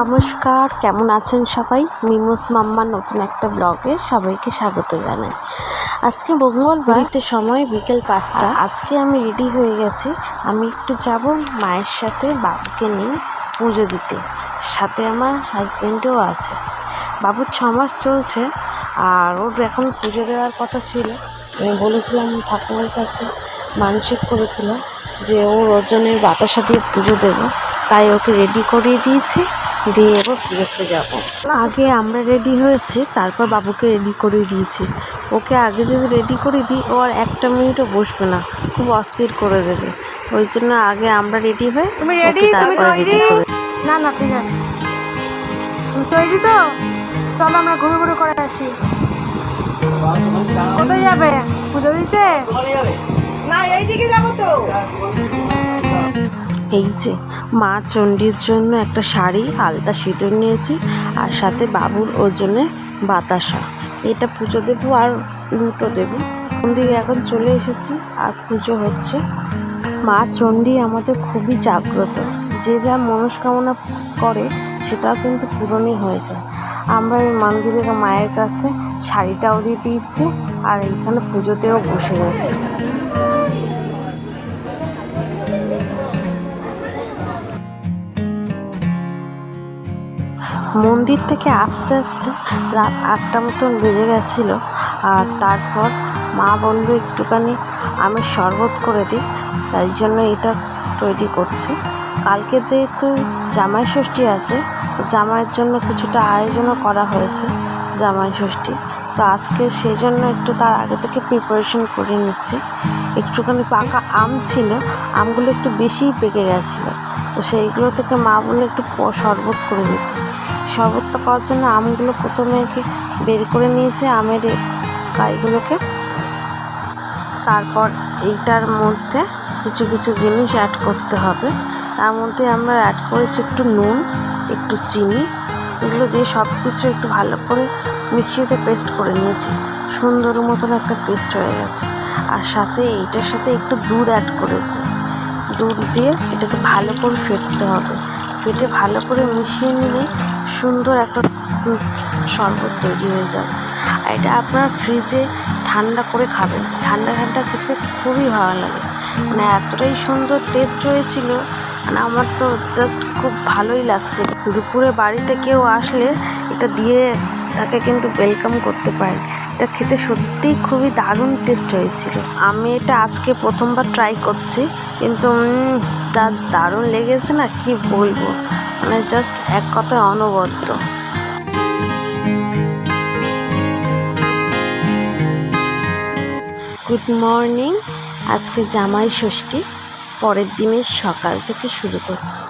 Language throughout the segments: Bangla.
নমস্কার কেমন আছেন সবাই? মিমোস মাম্মার নতুন একটা ব্লগে সবাইকে স্বাগত জানাই। আজকে মঙ্গলবারতে সময় বিকেল পাঁচটা। আজকে আমি রেডি হয়ে গেছি। আমি একটু যাব মায়ের সাথে বাবুকে নিয়ে পুজো দিতে। সাথে আমার হাজব্যান্ডও আছে। বাবুর ছ মাস চলছে আর ওর এখন পুজো দেওয়ার কথা ছিল। আমি বলেছিলাম ঠাকুমার কাছে মানসিক করেছিলাম যে ওর ওজনের বাতাসা দিয়ে পুজো দেবো। তাই ওকে রেডি করিয়ে দিয়েছি। দিয়ে এবার পুজোতে যাব। আগে আমরা রেডি হয়েছি তারপর বাবুকে রেডি করে দিয়েছি। ওকে আগে যদি রেডি করে দিই ও আর একটা মিনিটও বসবে না খুব অস্থির করে দেবে। ওই জন্য আগে আমরা রেডি হয়ে তুমি রেডি তুমি তৈরি? না না ঠিক আছে। তুমি তৈরি তো? চলো আমরা ঘুরে ঘুরে করে আসি। কোথায় যাবে? পুজো দিতে? না এইদিকে যাব তো। এই যে, মা চণ্ডীর জন্য একটা শাড়ি, আলতা সিঁদুর নিয়েছি, আর সাথে বাবুর ওজনে বাতাসা। এটা পুজো দেবো আর লুটো দেবো। মন্দিরে এখন চলে এসেছি, আর পুজো হচ্ছে। মা চণ্ডী আমাদের খুবই জাগ্রত। যে যা মনস্কামনা করে, সেটাও কিন্তু পূরণই হয়ে যায়। আমরা এই মন্দিরের মায়ের কাছে শাড়িটাও দিয়ে দিয়েছি আর এইখানে পুজোতেও বসে গেছি। মন্দির থেকে আস্তে আস্তে রাত আটটা মতন বেজে গেছিল। আর তারপর মা বলল, একটুখানি আমি শরবত করে দিই, তাই জন্য এটা তৈরি করছি। কালকে যেহেতু জামাই ষষ্ঠী আছে, জামাইয়ের জন্য কিছুটা আয়োজনও করা হয়েছে জামাই ষষ্ঠী। তো আজকে সেই জন্য একটু তার আগে থেকে প্রিপারেশন করে নিচ্ছি। একটুখানি পাকা আম ছিল, আমগুলো একটু বেশিই পেকে গেছিল। তো সেইগুলো থেকে মা বলে একটু শরবত করে দিতে। শরবতটা করার জন্য আমগুলো প্রথমে বের করে নিয়েছে আমের গাইগুলোকে? তারপর এইটার মধ্যে কিছু কিছু জিনিস অ্যাড করতে হবে। তার মধ্যে আমরা অ্যাড করেছি একটু নুন, একটু চিনি। এগুলো দিয়ে সব কিছু একটু ভালো করে মিক্সিতে পেস্ট করে নিয়েছি। সুন্দর মতন একটা পেস্ট হয়ে গেছে। আর সাথে এইটার সাথে একটু দুধ অ্যাড করেছি। দুধ দিয়ে এটাকে ভালো করে ফেটতে হবে। ফেটে ভালো করে মিশিয়ে নিলে সুন্দর একটা শরবত তৈরি হয়ে যাবে। আর এটা আপনার ফ্রিজে ঠান্ডা করে খাবেন। ঠান্ডা ঠান্ডা খেতে খুবই ভালো লাগে। মানে এতটাই সুন্দর টেস্ট হয়েছিল মানে আমার তো জাস্ট খুব ভালোই লাগছে। দুপুরে বাড়িতে কেউ আসলে এটা দিয়ে তাকে কিন্তু ওয়েলকাম করতে পারেন এটা খেতে সত্যিই খুবই দারুণ টেস্ট হয়েছিল। আমি এটা আজকে প্রথমবার ট্রাই করছি, কিন্তু যা দারুণ লেগেছে না, কি বলব? মানে জাস্ট এক কথায় অনবদ্য। গুড মর্নিং আজকে জামাই ষষ্ঠী, পরের দিনের সকাল থেকে শুরু করছি।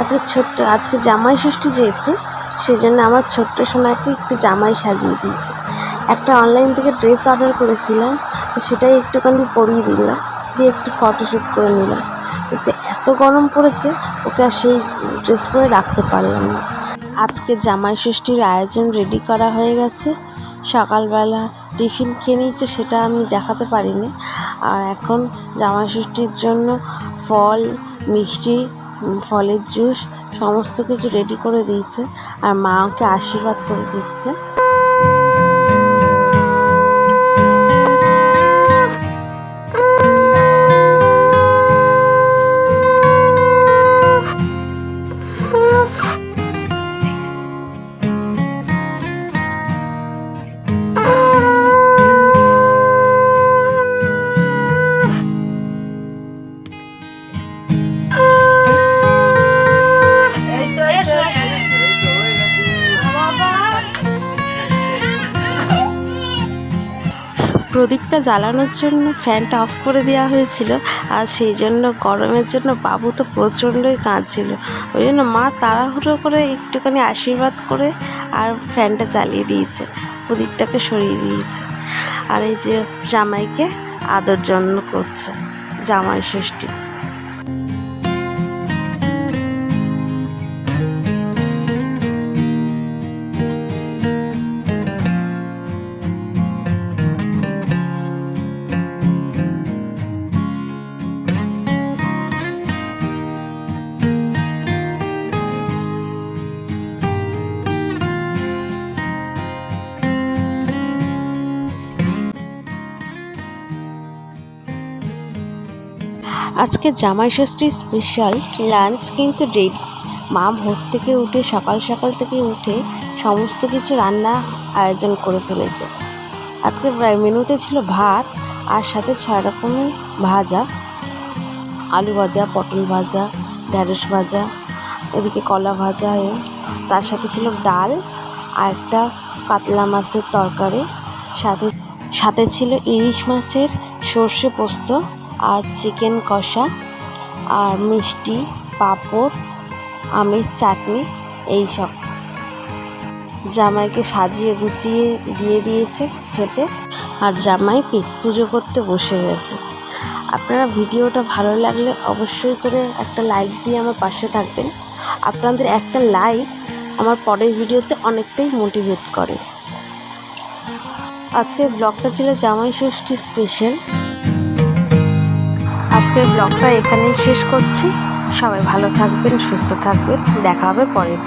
আজকে ছোট্ট, আজকে জামাই ষষ্ঠী যেহেতু সেই জন্য আমার ছোট্ট সোনাকে একটু জামাই সাজিয়ে দিয়েছি। একটা অনলাইন থেকে ড্রেস অর্ডার করেছিলাম, তো সেটাই একটুখানি পরিয়ে দিলাম, দিয়ে একটু ফটোশ্যুট করে নিলাম। কিন্তু এত গরম পড়েছে, ওকে আর সেই ড্রেস পরে রাখতে পারলাম না। আজকে জামাই ষষ্ঠীর আয়োজন রেডি করা হয়ে গেছে। সকালবেলা টিফিন খেয়ে নিচ্ছে সেটা আমি দেখাতে পারিনি। আর এখন জামাই ষষ্ঠীর জন্য ফল, মিষ্টি ফলের জুস, সমস্ত কিছু রেডি করে দিয়েছে। আর মা ওকে আশীর্বাদ করে দিচ্ছে। প্রদীপটা জ্বালানোর জন্য ফ্যানটা অফ করে দেওয়া হয়েছিল আর সেই জন্য গরমের জন্য বাবু তো প্রচণ্ডই কাঁদছিল। ওই জন্য মা তাড়াহুড়ো করে একটুখানি আশীর্বাদ করে আর ফ্যানটা চালিয়ে দিয়েছে, প্রদীপটাকে সরিয়ে দিয়েছে। আর এই যে জামাইকে আদর যত্ন করছে, জামাই ষষ্ঠী। আজকে জামাই ষষ্ঠী স্পেশাল লাঞ্চ কিন্তু রেডি মা ভোর থেকে উঠে, সকাল সকাল থেকে উঠে সমস্ত কিছু রান্না আয়োজন করে ফেলেছে। আজকে মেনুতে ছিল ভাত, আর সাথে ছয় রকমের ভাজা। আলু ভাজা, পটল ভাজা ঢ্যাঁড়স ভাজা, এদিকে কলা ভাজা, তার সাথে ছিল ডাল, আর একটা কাতলা মাছের তরকারি। সাথে সাথে ছিল ইলিশ মাছের সর্ষে পোস্ত। আর চিকেন কষা, আর মিষ্টি, পাঁপড়, আমের চাটনি, এই সব। জামাইকে সাজিয়ে গুছিয়ে দিয়ে দিয়েছে খেতে। আর জামাই পেট পুজো করতে বসে গেছে। আপনারা ভিডিওটা ভালো লাগলে অবশ্যই করে একটা লাইক দিয়ে আমার পাশে থাকবেন। আপনাদের একটা লাইক আমার পরের ভিডিওতে অনেকটাই মোটিভেট করে। আজকের ব্লগটা ছিল জামাই ষষ্ঠী স্পেশাল। আজকের ব্লগটা এখানেই শেষ করছি। সবাই ভালো থাকবেন সুস্থ থাকবেন। দেখা হবে পরের